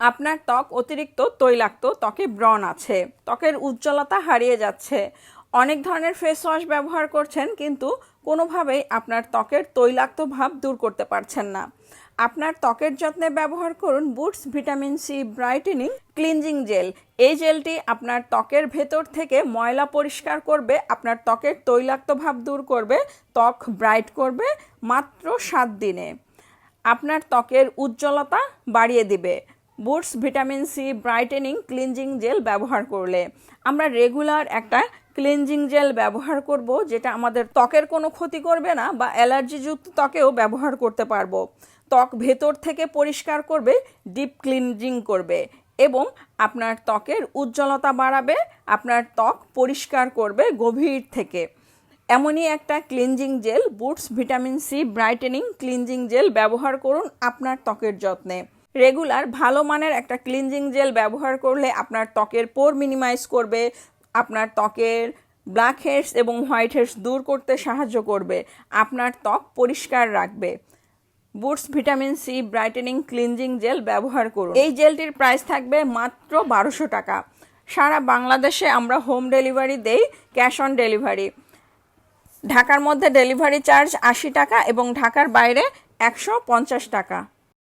আপনার ত্বক অতিরিক্ত তৈলাক্ত, ত্বকে ব্রণ আছে, ত্বকের উজ্জ্বলতা হারিয়ে যাচ্ছে। অনেক ধরনের ফেস ওয়াশ ব্যবহার করছেন, কিন্তু কোনোভাবেই আপনার ত্বকের তৈলাক্ত ভাব দূর করতে পারছেন না। আপনার ত্বকের যত্নে ব্যবহার করুন Boots vitamin C brightening cleansing gel এই জেলটি আপনার ত্বকের ভেতর থেকে ময়লা পরিষ্কার করবে, আপনার ত্বকের তৈলাক্ত ভাব দূর করবে, ত্বক ব্রাইট করবে মাত্র সাত দিনে। আপনার ত্বকের উজ্জ্বলতা বাড়িয়ে দিবে। Boots, vitamin C, brightening, cleansing gel ব্যবহার করলে। আমরা রেগুলার একটা ক্লিনজিং জেল ব্যবহার করব, যেটা আমাদের ত্বকের কোনো ক্ষতি করবে না বা অ্যালার্জিযুক্ত ত্বকেও ব্যবহার করতে পারব। ত্বক ভেতর থেকে পরিষ্কার করবে, ডিপ ক্লিনজিং করবে এবং আপনার ত্বকের উজ্জ্বলতা বাড়াবে, আপনার ত্বক পরিষ্কার করবে গভীর থেকে। এমনই একটা cleansing gel, Boots, vitamin C, brightening, cleansing gel ব্যবহার করুন আপনার ত্বকের যত্নে। রেগুলার, ভালো মানের একটা ক্লিনজিং জেল ব্যবহার করলে আপনার ত্বকের পোর মিনিমাইজ করবে, আপনার ত্বকের ব্ল্যাক হেডস এবং হোয়াইট হেডস দূর করতে সাহায্য করবে, আপনার ত্বক পরিষ্কার রাখবে। Boots, vitamin C, brightening, cleansing gel ব্যবহার করুন। এই জেলটির প্রাইস থাকবে মাত্র বারোশো টাকা। সারা বাংলাদেশে আমরা হোম ডেলিভারি দেই, ক্যাশ অন ডেলিভারি। ঢাকার মধ্যে ডেলিভারি চার্জ আশি টাকা এবং ঢাকার বাইরে একশো পঞ্চাশ টাকা।